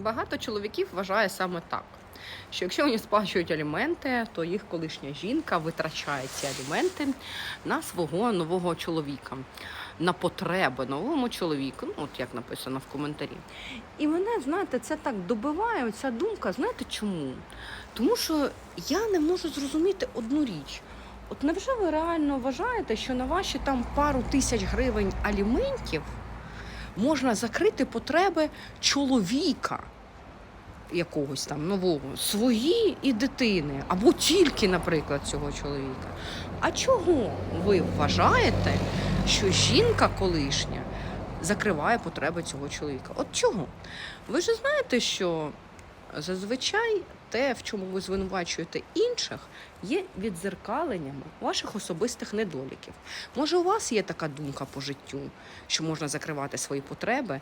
Багато чоловіків вважає саме так, що якщо вони сплачують аліменти, то їх колишня жінка витрачає ці аліменти на свого нового чоловіка, на потреби новому чоловіку, ну от як написано в коментарі. І мене, знаєте, це так добиває, ця думка. Знаєте чому? Тому що я не можу зрозуміти одну річ. От невже ви реально вважаєте, що на ваші там пару тисяч гривень аліментів можна закрити потреби чоловіка якогось там нового, свої і дитини, або тільки, наприклад, цього чоловіка. А чого ви вважаєте, що жінка колишня закриває потреби цього чоловіка? От чого? Ви ж знаєте, що зазвичай те, в чому ви звинувачуєте інших, є відзеркаленнями ваших особистих недоліків. Може, у вас є така думка по життю, що можна закривати свої потреби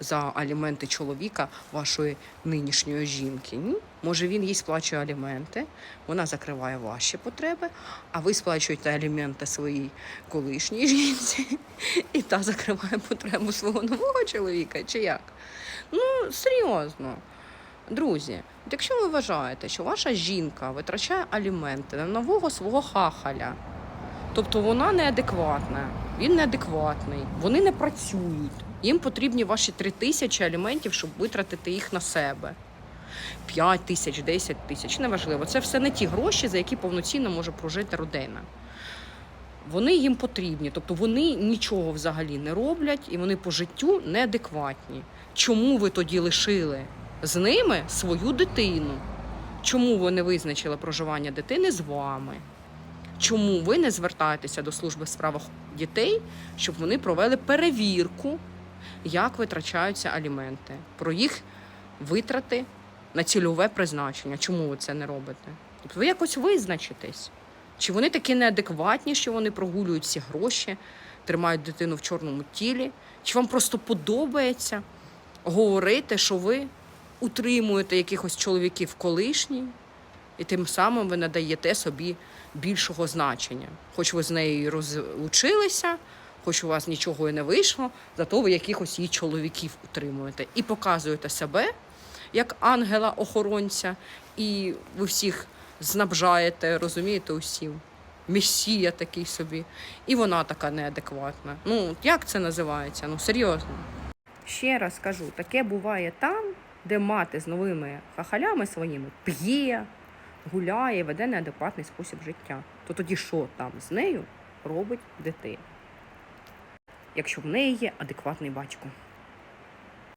за аліменти чоловіка вашої нинішньої жінки? Ні? Може, він їй сплачує аліменти, вона закриває ваші потреби, а ви сплачуєте аліменти своїй колишній жінці, і та закриває потребу свого нового чоловіка, чи як? Ну, серйозно. Друзі, от якщо ви вважаєте, що ваша жінка витрачає аліменти на нового свого хахаля, тобто вона неадекватна, він неадекватний, вони не працюють, їм потрібні ваші три тисячі аліментів, щоб витратити їх на себе. 5 тисяч, 10 тисяч, неважливо. Це все не ті гроші, за які повноцінно може прожити родина. Вони їм потрібні, тобто вони нічого взагалі не роблять і вони по життю неадекватні. Чому ви тоді лишили з ними свою дитину? Чому ви не визначили проживання дитини з вами? Чому ви не звертаєтеся до служби в справах дітей, щоб вони провели перевірку, як витрачаються аліменти, про їх витрати на цільове призначення? Чому ви це не робите? Тобто ви якось визначитесь. Чи вони такі неадекватні, що вони прогулюють ці гроші, тримають дитину в чорному тілі? Чи вам просто подобається говорити, що ви утримуєте якихось чоловіків колишній, і тим самим ви надаєте собі більшого значення? Хоч ви з нею розлучилися, хоч у вас нічого і не вийшло, зато ви якихось її чоловіків утримуєте і показуєте себе як ангела-охоронця, і ви всіх знабжаєте, розумієте, усім. Месія такий собі. І вона така неадекватна. Ну, як це називається? Ну, серйозно. Ще раз кажу, таке буває там, де мати з новими хахалями своїми п'є, гуляє, веде неадекватний спосіб життя. То тоді що там з нею робить дитина? Якщо в неї є адекватний батько.